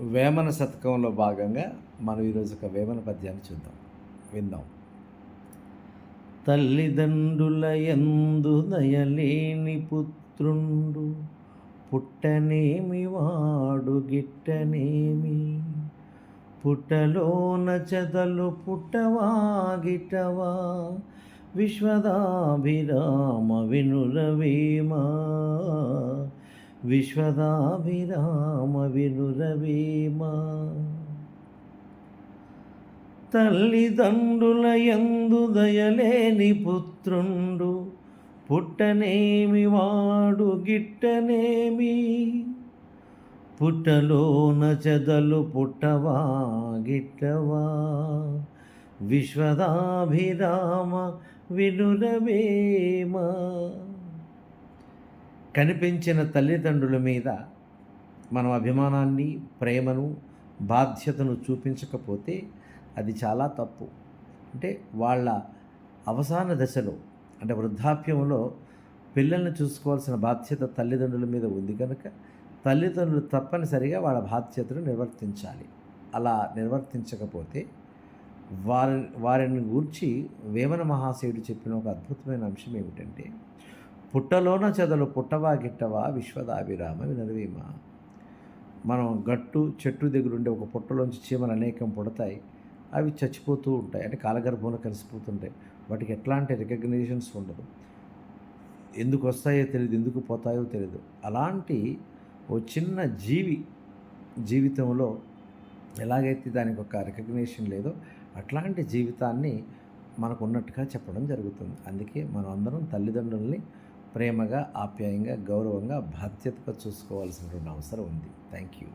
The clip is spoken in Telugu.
వేమన శతకంలో భాగంగా మనం ఈరోజు ఒక వేమన పద్యాన్ని చూద్దాం. విందాం. తల్లిదండ్రుల ఎందు దయలేని పుత్రుండు పుట్టనేమి వాడు గిట్టనేమి? పుట్టలోన చెదలు పుట్టవా గిట్టవా? విశ్వదాభిరామ వినులవేమా విశ్వదాభిరామ వినురవేమా తల్లిదండ్రుల యందు దయలేని పుత్రుండు పుట్టనేమి వాడు గిట్టనేమి పుట్టలోన చెదలు పుట్టవా గిట్టవా విశ్వదాభిరామ వినురవేమ కనిపించిన తల్లిదండ్రుల మీద మనం అభిమానాన్ని ప్రేమను బాధ్యతను చూపించకపోతే అది చాలా తప్పు. అంటే వాళ్ళ అవసాన దశలో అంటే వృద్ధాప్యంలో పిల్లల్ని చూసుకోవాల్సిన బాధ్యత తల్లిదండ్రుల మీద ఉంది కనుక తల్లిదండ్రులు తప్పనిసరిగా వాళ్ళ బాధ్యతను నిర్వర్తించాలి. అలా నిర్వర్తించకపోతే వారి వారిని గూర్చి వేమన మహాశయుడు చెప్పిన ఒక అద్భుతమైన అంశం ఏమిటంటే పుట్టలోన చెదలు పుట్టవా గిట్టవా విశ్వదాభిరామ వినరవేమ మనం గట్టు చెట్టు దగ్గర ఉండే ఒక పుట్టలోంచి చీమలు అనేకం పుడతాయి. అవి చచ్చిపోతూ ఉంటాయి. అంటే కాలగర్భంలో కలిసిపోతుంటాయి. వాటికి ఎట్లాంటి రికగ్నిషన్స్ ఉండదు. ఎందుకు వస్తాయో తెలియదు ఎందుకు పోతాయో తెలియదు అలాంటి ఓ చిన్న జీవి జీవితంలో ఎలాగైతే దానికి ఒక రికగ్నిషన్ లేదో అట్లాంటి జీవితాన్ని మనకు ఉన్నట్టుగా చెప్పడం జరుగుతుంది. అందుకే మనం అందరం తల్లిదండ్రుల్ని ప్రేమగా ఆప్యాయంగా గౌరవంగా బాధ్యతగా చూసుకోవాల్సినటువంటి అవసరం ఉంది. Thank you